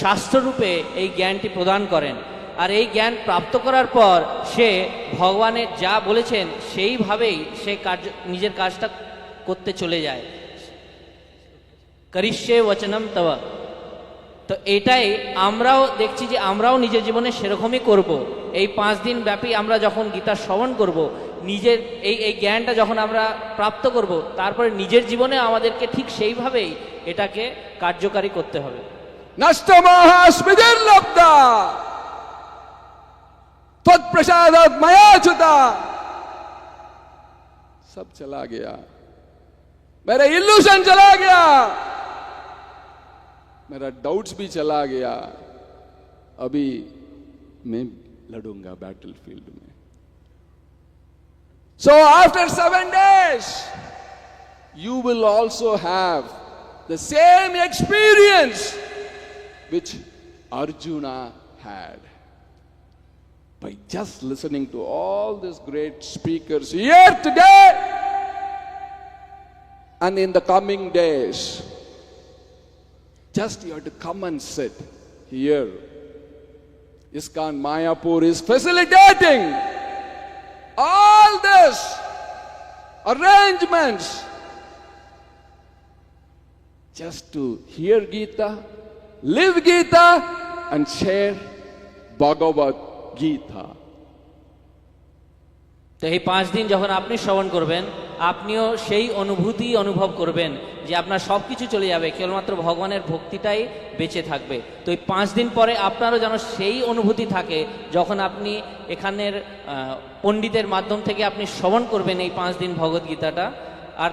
শাস্ত্ররূপে এই জ্ঞানটি প্রদান করেন। আর এই জ্ঞান প্রাপ্ত করার পর সে ভগবানের যা বলেছেন সেইভাবেই সে কার্য নিজের কাজটা করতে চলে যায়। করিষ্যে বচনম তব। তো এটাই আমরাও দেখছি যে আমরাও নিজের জীবনে সেরকমই করব। এই পাঁচ দিন ব্যাপী আমরা যখন গীতা শ্রবণ করব, নিজের এই এই জ্ঞানটা যখন আমরা প্রাপ্ত করব, তারপরে নিজের জীবনে আমাদেরকে ঠিক সেইভাবেই এটাকে কার্যকারী করতে হবে। नष्टमोह स्मृतिर्लब्धा तत्प्रसाद मया चुता सब चला गया। मेरा इल्यूशन चला गया। मेरा डाउट्स भी चला गया। अभी मैं लड़ूँगा बैटल फ़ील्ड में। So after seven days you will also have the same experience which Arjuna had. By just listening to all these great speakers here today and in the coming days, just you have to come and sit here. ISKCON Mayapur is facilitating all this arrangements just to hear Gita, live Gita, and share Bhagavad Gita. তো এই পাঁচ দিন যখন আপনি শ্রবণ করবেন আপনিও সেই অনুভূতি অনুভব করবেন যে আপনার সব কিছু চলে যাবে কেবলমাত্র ভগবানের ভক্তিটাই বেঁচে থাকবে তো এই পাঁচ দিন পরে আপনারও যেন সেই অনুভূতি থাকে যখন আপনি এখানের পণ্ডিতের মাধ্যম থেকে আপনি শ্রবণ করবেন এই পাঁচ দিন ভগবদ গীতাটা আর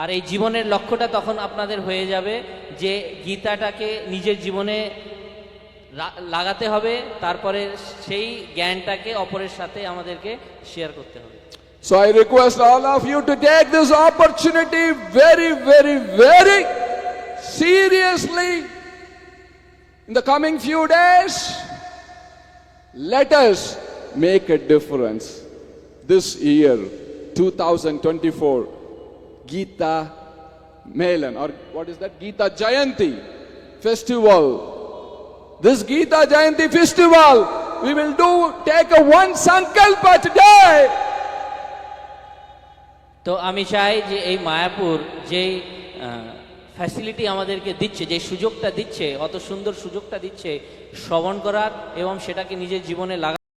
আর এই জীবনের লক্ষ্যটা তখন আপনাদের হয়ে যাবে যে গীতাটাকে নিজের জীবনে লাগাতে হবে তারপরে সেই জ্ঞানটাকে অপরের সাথে আমাদেরকে শেয়ার করতে হবে So I request all of you to take this opportunity very, very, very seriously. In the coming few days, let us make a difference this year, 2024, Gita Melan, or what is that? Gita Jayanti festival. This Gita Jayanti festival, we will do, take a one sankalpa today. তো আমি চাই যে এই মায়াপুর যেই facility আমাদেরকে দিচ্ছে যে সুযোগটা দিচ্ছে অত সুন্দর সুযোগটা দিচ্ছে শ্রবণ করার এবং সেটাকে নিজের জীবনে লাগা